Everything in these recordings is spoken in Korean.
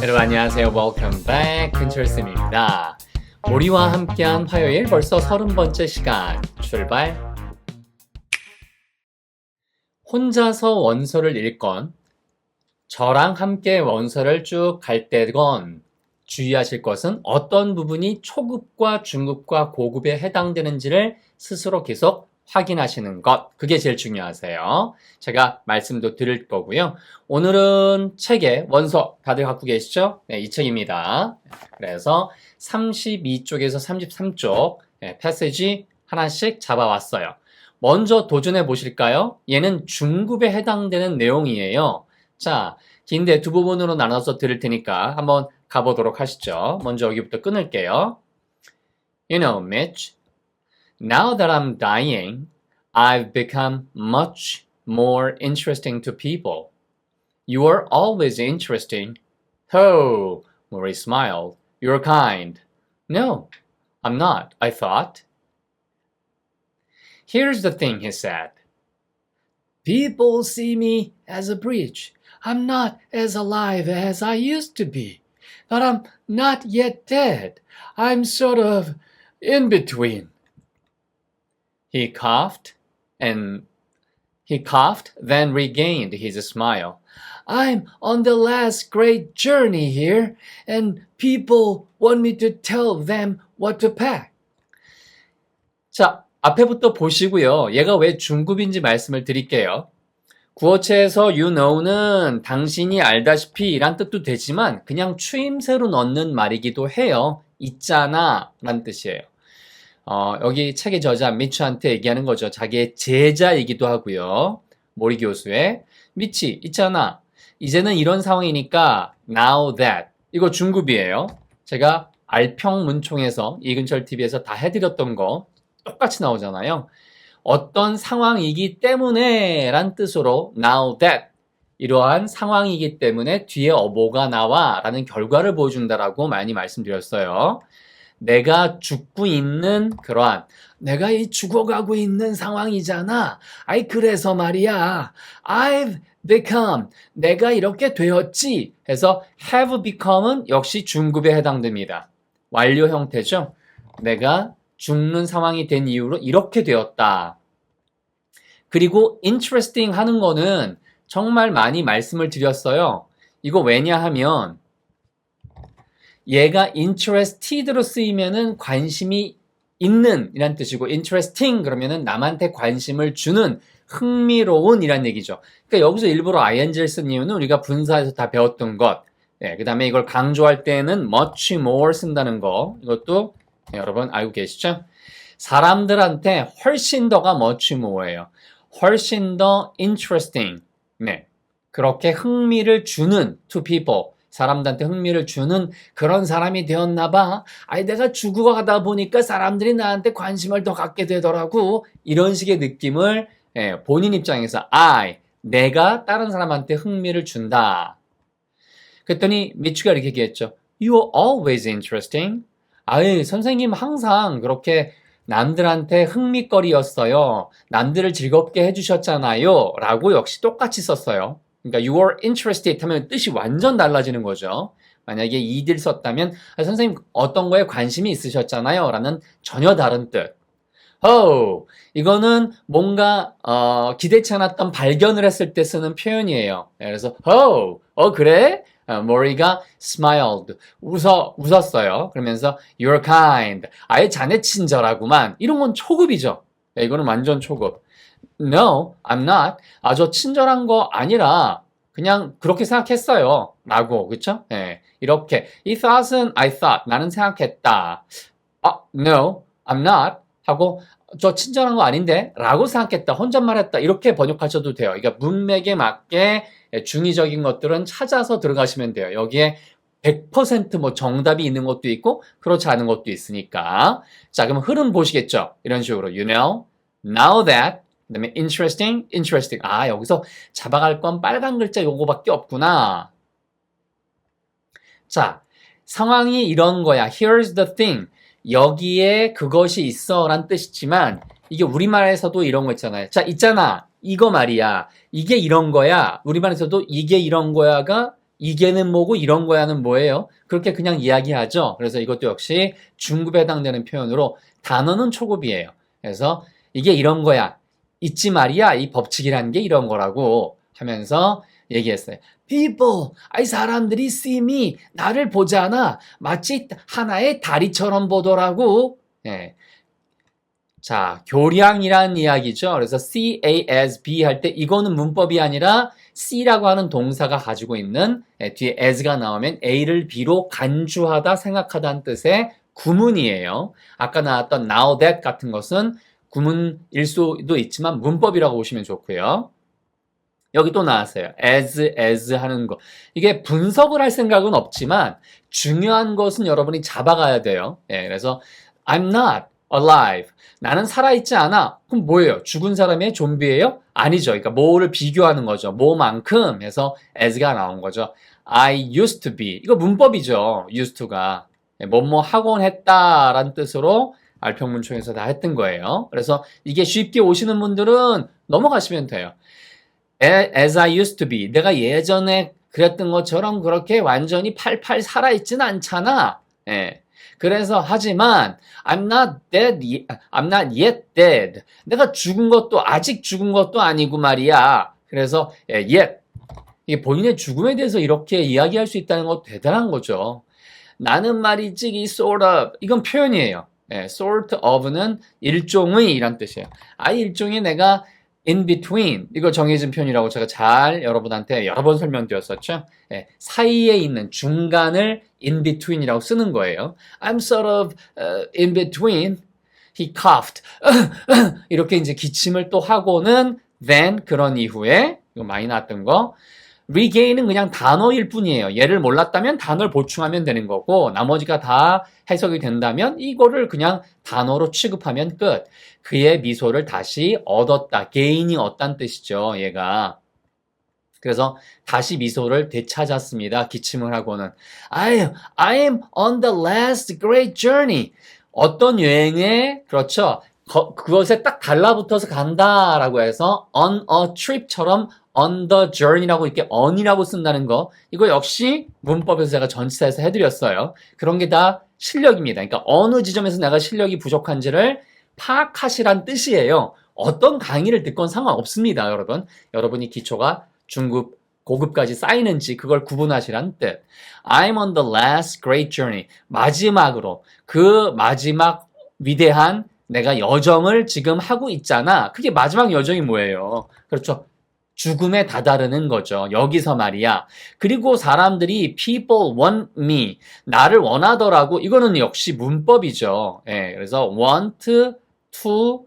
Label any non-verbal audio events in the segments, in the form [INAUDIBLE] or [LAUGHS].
여러분 안녕하세요. Welcome back. 근철쌤입니다. 우리와 함께한 화요일 벌써 서른 번째 시간 출발. 혼자서 원서를 읽건 저랑 함께 원서를 쭉 갈 때건 주의하실 것은 어떤 부분이 초급과 중급과 고급에 해당되는지를 스스로 계속 확인하시는 것. 그게 제일 중요하세요. 제가 말씀도 드릴 거고요. 오늘은 책에 원서 다들 갖고 계시죠? 네, 이 책입니다. 그래서 32쪽에서 33쪽 네, 패시지 하나씩 잡아왔어요. 먼저 도전해 보실까요? 얘는 중급에 해당되는 내용이에요. 자, 긴데 두 부분으로 나눠서 들을 테니까 한번 가보도록 하시죠. 먼저 여기부터 끊을게요. You know, Mitch, now that I'm dying, I've become much more interesting to people. You are always interesting. Oh, Maurice smiled. You're kind. No, I'm not, I thought. Here's the thing, he said. People see me as a bridge. I'm not as alive as I used to be. But I'm not yet dead. I'm sort of in between. He coughed and he coughed, then regained his smile. I'm on the last great journey here, and people want me to tell them what to pack. 자, 앞에부터 보시고요. 얘가 왜 중급인지 말씀을 드릴게요. 구어체에서 you know는 당신이 알다시피 이란 뜻도 되지만 그냥 추임새로 넣는 말이기도 해요. 있잖아 라는 뜻이에요. 어, 여기 책의 저자 미츠한테 얘기하는 거죠. 자기의 제자이기도 하고요. 모리 교수의 미치 있잖아. 이제는 이런 상황이니까 now that 이거 중급이에요. 제가 알평문총에서 이근철 TV에서 다 해드렸던 거 똑같이 나오잖아요. 어떤 상황이기 때문에 란 뜻으로 now that 이러한 상황이기 때문에 뒤에 어보가 나와 라는 결과를 보여준다라고 많이 말씀드렸어요. 내가 죽고 있는 그러한 내가 이 죽어가고 있는 상황이잖아. 아이 그래서 말이야. I've become 내가 이렇게 되었지. 해서 have become은 역시 중급에 해당됩니다. 완료 형태죠. 내가 죽는 상황이 된 이후로 이렇게 되었다. 그리고 interesting 하는 거는 정말 많이 말씀을 드렸어요. 이거 왜냐하면 얘가 interested로 쓰이면은 관심이 있는 이란 뜻이고 interesting 그러면은 남한테 관심을 주는 흥미로운 이란 얘기죠. 그러니까 여기서 일부러 ing를 쓴 이유는 우리가 분사에서 다 배웠던 것. 네, 그 다음에 이걸 강조할 때는 much more 쓴다는 거. 이것도 네, 여러분 알고 계시죠? 사람들한테 훨씬 더가 much more예요. 훨씬 더 interesting. 네. 그렇게 흥미를 주는 to people. 사람들한테 흥미를 주는 그런 사람이 되었나 봐. 아니, 내가 죽어가다 보니까 사람들이 나한테 관심을 더 갖게 되더라고. 이런 식의 느낌을 예, 본인 입장에서 I, 내가 다른 사람한테 흥미를 준다. 그랬더니 미추가 이렇게 얘기했죠. You are always interesting. 아이, 선생님 항상 그렇게 남들한테 흥미거리였어요. 남들을 즐겁게 해주셨잖아요. 라고 역시 똑같이 썼어요. 그러니까 you are interested 하면 뜻이 완전 달라지는 거죠. 만약에 이들 썼다면 아, 선생님 어떤 거에 관심이 있으셨잖아요. 라는 전혀 다른 뜻. Oh, 이거는 뭔가 어, 기대치 않았던 발견을 했을 때 쓰는 표현이에요. 그래서 oh, 어 그래? 어, 모리가 smiled, 웃어, 웃었어요. 그러면서 you're kind, 아예 자네 친절하구만. 이런 건 초급이죠. 야, 이거는 완전 초급. No, I'm not. 아, 저 친절한 거 아니라 그냥 그렇게 생각했어요. 라고, 그쵸? 예, 이렇게. 이 thought은 I thought, 나는 생각했다. 아, no, I'm not. 하고 저 친절한 거 아닌데? 라고 생각했다. 혼잣말했다. 이렇게 번역하셔도 돼요. 그러니까 문맥에 맞게 중의적인 것들은 찾아서 들어가시면 돼요. 여기에 100%뭐 정답이 있는 것도 있고 그렇지 않은 것도 있으니까. 자, 그럼 흐름 보시겠죠? 이런 식으로 you know, now that 그 다음에 interesting, interesting. 아, 여기서 잡아갈 건 빨간 글자 요거밖에 없구나. 자, 상황이 이런 거야. Here's the thing. 여기에 그것이 있어 란 뜻이지만 이게 우리말에서도 이런 거 있잖아요. 자, 있잖아. 이거 말이야. 이게 이런 거야. 우리말에서도 이게 이런 거야가 이게는 뭐고 이런 거야는 뭐예요? 그렇게 그냥 이야기하죠. 그래서 이것도 역시 중급에 해당되는 표현으로 단어는 초급이에요. 그래서 이게 이런 거야. 있지 말이야. 이 법칙이라는 게 이런 거라고 하면서 얘기했어요. People, 아이 사람들이 see me, 나를 보잖아. 마치 하나의 다리처럼 보더라고. 예. 자, 교량이란 이야기죠. 그래서 C A S B 할 때 이거는 문법이 아니라 C라고 하는 동사가 가지고 있는 예, 뒤에 as가 나오면 A를 B로 간주하다, 생각하다는 뜻의 구문이에요. 아까 나왔던 now that 같은 것은 구문일 수도 있지만 문법이라고 보시면 좋고요. 여기 또 나왔어요. as, as 하는 거. 이게 분석을 할 생각은 없지만 중요한 것은 여러분이 잡아가야 돼요. 예, 그래서 I'm not alive. 나는 살아있지 않아. 그럼 뭐예요? 죽은 사람의 좀비예요? 아니죠. 그러니까 뭐를 비교하는 거죠. 뭐만큼 해서 as가 나온 거죠. I used to be. 이거 문법이죠. used to가. 예, 뭐뭐 하곤 했다라는 뜻으로 알평문총에서 다 했던 거예요. 그래서 이게 쉽게 오시는 분들은 넘어가시면 돼요. As I used to be. 내가 예전에 그랬던 것처럼 그렇게 완전히 팔팔 살아있진 않잖아. 예. 그래서 하지만 I'm not dead, I'm not yet dead. 내가 죽은 것도 아직 죽은 것도 아니고 말이야. 그래서 예, yet 이게 본인의 죽음에 대해서 이렇게 이야기할 수 있다는 거 대단한 거죠. 나는 말이지 이 sort of 이건 표현이에요. 예, sort of는 일종의 이란 뜻이에요. 아 일종의 내가 in between 이거 정해진 표현이라고 제가 잘 여러분한테 여러 번 설명드렸었죠. 예, 사이에 있는 중간을 in between이라고 쓰는 거예요. I'm sort of uh, in between. He coughed. [LAUGHS] 이렇게 이제 기침을 또 하고는 then 그런 이후에 이거 많이 나왔던 거 regain은 그냥 단어일 뿐이에요. 얘를 몰랐다면 단어를 보충하면 되는 거고 나머지가 다 해석이 된다면 이거를 그냥 단어로 취급하면 끝. 그의 미소를 다시 얻었다. 개인이 얻다는 뜻이죠. 얘가. 그래서 다시 미소를 되찾았습니다. 기침을 하고는 I, I am on the last great journey. 어떤 여행에 그렇죠. 거- 그것에 딱 달라붙어서 간다라고 해서 on a trip처럼 on the journey라고 이렇게 on이라고 쓴다는 거 이거 역시 문법에서 제가 전치사에서 해드렸어요. 그런 게 다 실력입니다. 그러니까 어느 지점에서 내가 실력이 부족한지를 파악하시란 뜻이에요. 어떤 강의를 듣건 상관없습니다, 여러분. 여러분이 기초가 중급, 고급까지 쌓이는지 그걸 구분하시란 뜻. I'm on the last great journey. 마지막으로 그 마지막 위대한 내가 여정을 지금 하고 있잖아. 그게 마지막 여정이 뭐예요? 그렇죠. 죽음에 다다르는 거죠. 여기서 말이야. 그리고 사람들이 people want me. 나를 원하더라고. 이거는 역시 문법이죠. 예, 그래서 want to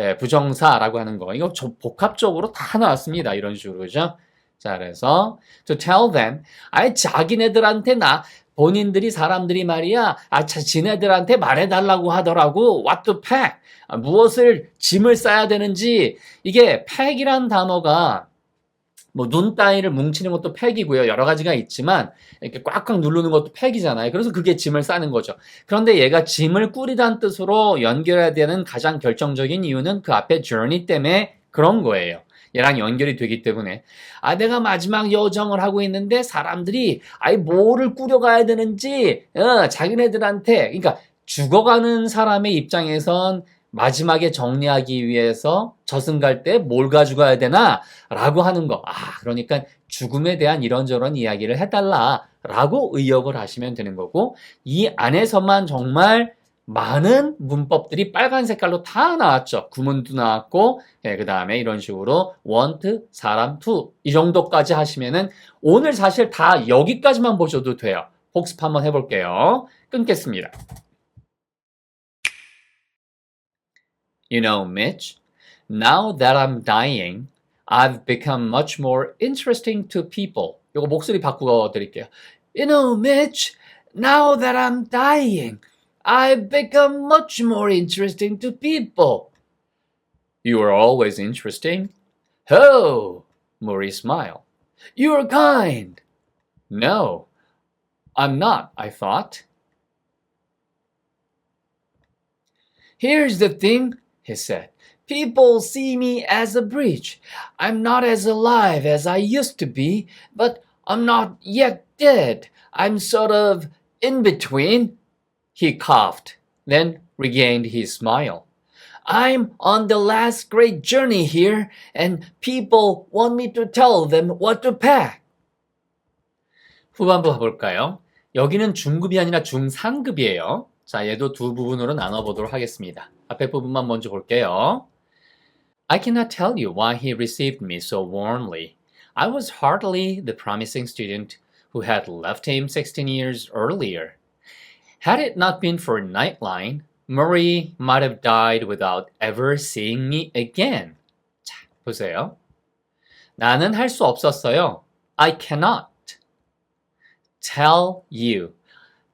예, 부정사라고 하는 거. 이거 저- 복합적으로 다 나왔습니다. 이런 식으로. 그죠? 자, 그래서 to tell them. 아예 자기네들한테 나 본인들이 사람들이 말이야. 아, 자, 지네들한테 말해달라고 하더라고. What to pack. 아, 무엇을 짐을 싸야 되는지 이게 pack이란 단어가 뭐 눈 따위를 뭉치는 것도 팩이고요. 여러 가지가 있지만 이렇게 꽉꽉 누르는 것도 팩이잖아요. 그래서 그게 짐을 싸는 거죠. 그런데 얘가 짐을 꾸리다는 뜻으로 연결해야 되는 가장 결정적인 이유는 그 앞에 journey 때문에 그런 거예요. 얘랑 연결이 되기 때문에 아 내가 마지막 여정을 하고 있는데 사람들이 아이 뭐를 꾸려가야 되는지 어, 자기네들한테 그러니까 죽어가는 사람의 입장에선 마지막에 정리하기 위해서 저승 갈 때 뭘 가져가야 되나? 라고 하는 거. 아, 그러니까 죽음에 대한 이런저런 이야기를 해달라. 라고 의역을 하시면 되는 거고, 이 안에서만 정말 많은 문법들이 빨간 색깔로 다 나왔죠. 구문도 나왔고, 그 다음에 이런 식으로 want, 사람, to. 이 정도까지 하시면은 오늘 사실 다 여기까지만 보셔도 돼요. 복습 한번 해볼게요. 끊겠습니다. You know, Mitch, now that I'm dying, I've become much more interesting to people. 요거 목소리 바꾸어 드릴게요. You know, Mitch, now that I'm dying, I've become much more interesting to people. You are always interesting. Oh, Maurice smiled. You're kind. No, I'm not, I thought. Here's the thing, he said. People see me as a breach. I'm not as alive as I used to be, but I'm not yet dead. I'm sort of in between. He coughed, then regained his smile. I'm on the last great journey here, and people want me to tell them what to pack. 후반부 가볼까요? 여기는 중급이 아니라 중상급이에요. 자, 얘도 두 부분으로 나눠보도록 하겠습니다. 앞에 부분만 먼저 볼게요. I cannot tell you why he received me so warmly. I was hardly the promising student who had left him 16 years earlier. Had it not been for Nightline, Murray might have died without ever seeing me again. 자, 보세요. 나는 할 수 없었어요. I cannot tell you.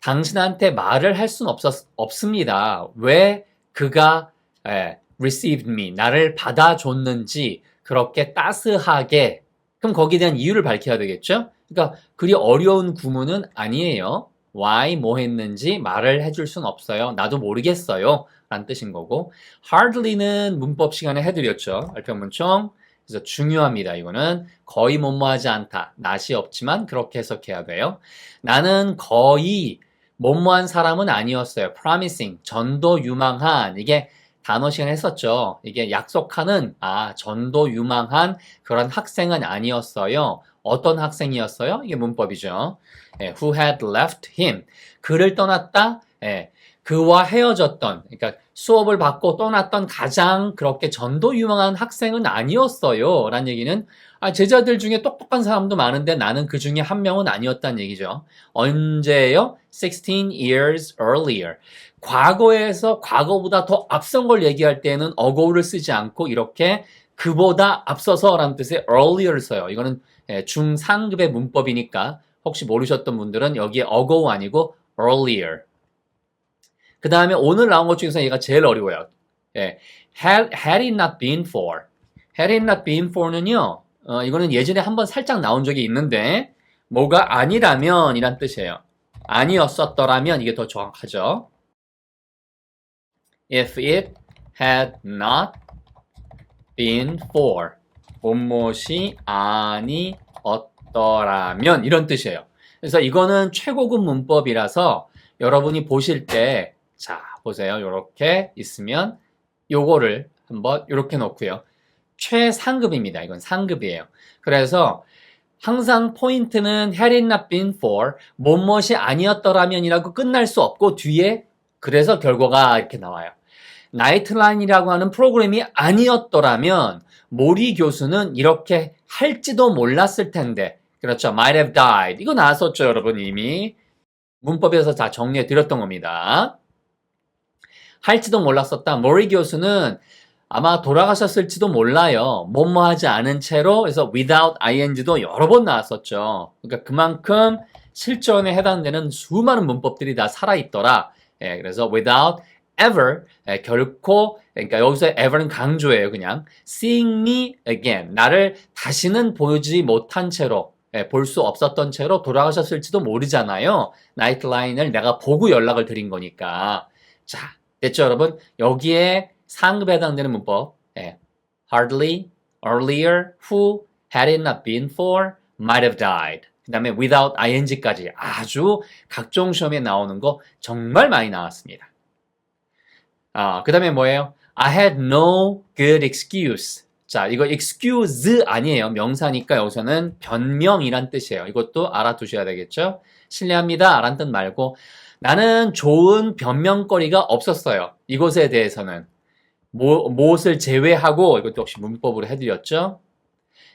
당신한테 말을 할 수는 없었, 없습니다. 왜 그가 예, received me, 나를 받아줬는지 그렇게 따스하게 그럼 거기에 대한 이유를 밝혀야 되겠죠? 그러니까 그리 어려운 구문은 아니에요. why 뭐 했는지 말을 해줄 순 없어요. 나도 모르겠어요. 라는 뜻인 거고 hardly는 문법 시간에 해드렸죠. 알평문총. 그래서 중요합니다. 이거는 거의 뭐뭐하지 않다. 낯이 없지만 그렇게 해석해야 돼요. 나는 거의 뭐뭐한 사람은 아니었어요. promising, 전도 유망한 이게 단어 시간 했었죠. 이게 약속하는 아 전도 유망한 그런 학생은 아니었어요. 어떤 학생이었어요? 이게 문법이죠. 예, who had left him. 그를 떠났다. 예, 그와 헤어졌던, 그러니까 수업을 받고 떠났던 가장 그렇게 전도 유망한 학생은 아니었어요. 라는 얘기는 아, 제자들 중에 똑똑한 사람도 많은데 나는 그 중에 한 명은 아니었다는 얘기죠. 언제요? 16 years earlier. 과거에서 과거보다 더 앞선 걸 얘기할 때는 어고를 쓰지 않고 이렇게 그보다 앞서서라는 뜻의 earlier를 써요. 이거는 예, 중상급의 문법이니까 혹시 모르셨던 분들은 여기에 ago 아니고 earlier. 그 다음에 오늘 나온 것 중에서 얘가 제일 어려워요. 예, had, had it not been for. had it not been for는요, 어, 이거는 예전에 한번 살짝 나온 적이 있는데, 뭐가 아니라면 이란 뜻이에요. 아니었었더라면 이게 더 정확하죠. If it had not been for. 무엇이 아니었더라면 이런 뜻이에요. 그래서 이거는 최고급 문법이라서 여러분이 보실 때 자, 보세요. 이렇게 있으면 요거를 한번 이렇게 놓고요. 최상급입니다. 이건 상급이에요. 그래서 항상 포인트는 had it not been for 무엇이 아니었더라면이라고 끝날 수 없고 뒤에 그래서 결과가 이렇게 나와요. 나이트라인이라고 하는 프로그램이 아니었더라면 모리 교수는 이렇게 할지도 몰랐을 텐데 그렇죠. might have died. 이거 나왔었죠, 여러분 이미. 문법에서 다 정리해 드렸던 겁니다. 할지도 몰랐었다. 모리 교수는 아마 돌아가셨을지도 몰라요. 뭐뭐 하지 않은 채로 그래서 without ing도 여러 번 나왔었죠. 그러니까 그만큼 실전에 해당되는 수많은 문법들이 다 살아있더라. 예, 그래서 without ever 예, 결코 그러니까 여기서 ever는 강조예요. 그냥 seeing me again 나를 다시는 보지 못한 채로 예, 볼 수 없었던 채로 돌아가셨을지도 모르잖아요. 나이트라인을 내가 보고 연락을 드린 거니까. 자, 됐죠, 여러분? 여기에 상급에 해당되는 문법. 예. hardly, earlier, who, had it not been for, might have died. 그 다음에 without ing까지 아주 각종 시험에 나오는 거 정말 많이 나왔습니다. 아, 그 다음에 뭐예요? I had no good excuse. 자, 이거 excuse 아니에요. 명사니까 여기서는 변명이란 뜻이에요. 이것도 알아두셔야 되겠죠? 실례합니다. 라는 뜻 말고 나는 좋은 변명거리가 없었어요. 이것에 대해서는. 뭐, 무엇을 제외하고 이것도 역시 문법으로 해드렸죠.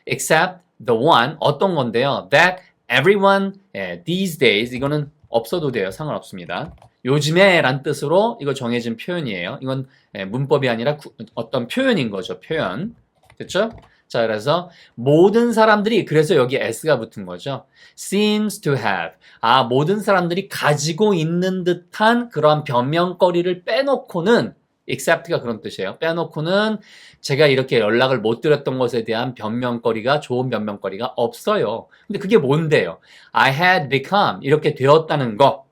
except the one 어떤 건데요. that everyone 예, these days 이거는 없어도 돼요. 상관없습니다. 요즘에 란 뜻으로 이거 정해진 표현이에요. 이건 예, 문법이 아니라 구- 어떤 표현인 거죠. 표현. 됐죠? 자, 그래서 모든 사람들이 그래서 여기 s가 붙은 거죠. seems to have. 아, 모든 사람들이 가지고 있는 듯한 그러한 변명거리를 빼놓고는 except가 그런 뜻이에요. 빼놓고는 제가 이렇게 연락을 못 드렸던 것에 대한 변명거리가 좋은 변명거리가 없어요. 근데 그게 뭔데요? I had become 이렇게 되었다는 거.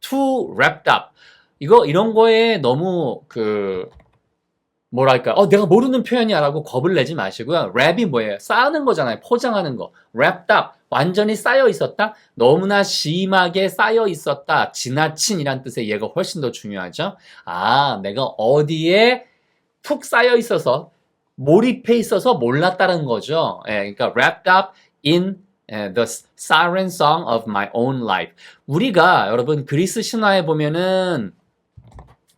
too wrapped up. 이거 이런 거에 너무 그 뭐랄까, 어, 내가 모르는 표현이야라고 겁을 내지 마시고요. 랩이 뭐예요? 쌓는 거잖아요. 포장하는 거. wrapped up. 완전히 쌓여 있었다? 너무나 심하게 쌓여 있었다. 지나친 이란 뜻의 얘가 훨씬 더 중요하죠. 아, 내가 어디에 푹 쌓여 있어서 몰입해 있어서 몰랐다는 거죠. 예, 그러니까 wrapped up in 예, the siren song of my own life. 우리가 여러분 그리스 신화에 보면은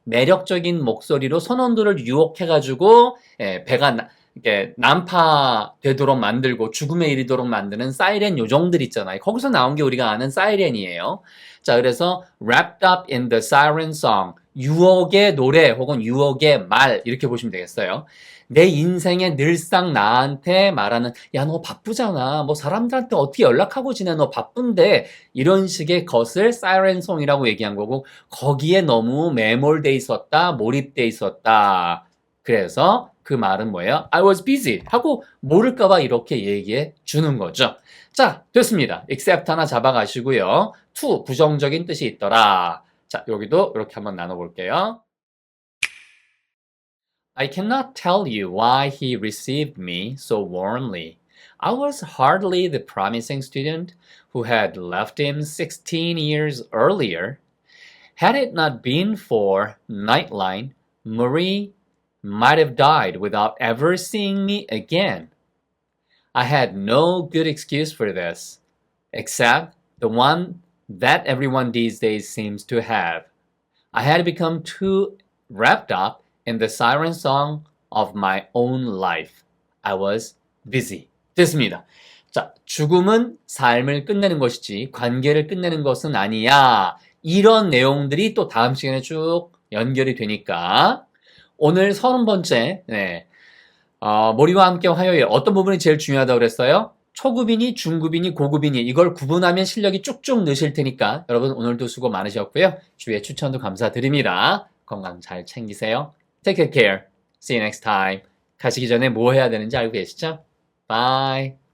매력적인 목소리로 선원들을 유혹해가지고 예, 배가 나- 이렇게 난파되도록 만들고 죽음에 이르도록 만드는 사이렌 요정들 있잖아요. 거기서 나온 게 우리가 아는 사이렌이에요. 자, 그래서 wrapped up in the siren song. 유혹의 노래 혹은 유혹의 말 이렇게 보시면 되겠어요. 내 인생에 늘상 나한테 말하는 야 너 바쁘잖아. 뭐 사람들한테 어떻게 연락하고 지내? 너 바쁜데 이런 식의 것을 사이렌송이라고 얘기한 거고 거기에 너무 매몰돼 있었다, 몰입돼 있었다. 그래서 그 말은 뭐예요? I was busy 하고 모를까봐 이렇게 얘기해 주는 거죠. 자, 됐습니다. except 하나 잡아가시고요. to 부정적인 뜻이 있더라. 자, 여기도 이렇게 한번 나눠볼게요. I cannot tell you why he received me so warmly. I was hardly the promising student who had left him 16 years earlier. Had it not been for Nightline, Marie might have died without ever seeing me again. I had no good excuse for this, except the one that everyone these days seems to have. I had become too wrapped up in the siren song of my own life. I was busy. 됐습니다. 자, 죽음은 삶을 끝내는 것이지 관계를 끝내는 것은 아니야. 이런 내용들이 또 다음 시간에 쭉 연결이 되니까 오늘 서른 번째 네. 어, 머리와 함께 화요일 어떤 부분이 제일 중요하다고 그랬어요? 초급이니 중급이니 고급이니 이걸 구분하면 실력이 쭉쭉 느실 테니까 여러분 오늘도 수고 많으셨고요. 주위에 추천도 감사드립니다. 건강 잘 챙기세요. Take care. See you next time. 가시기 전에 뭐 해야 되는지 알고 계시죠? Bye.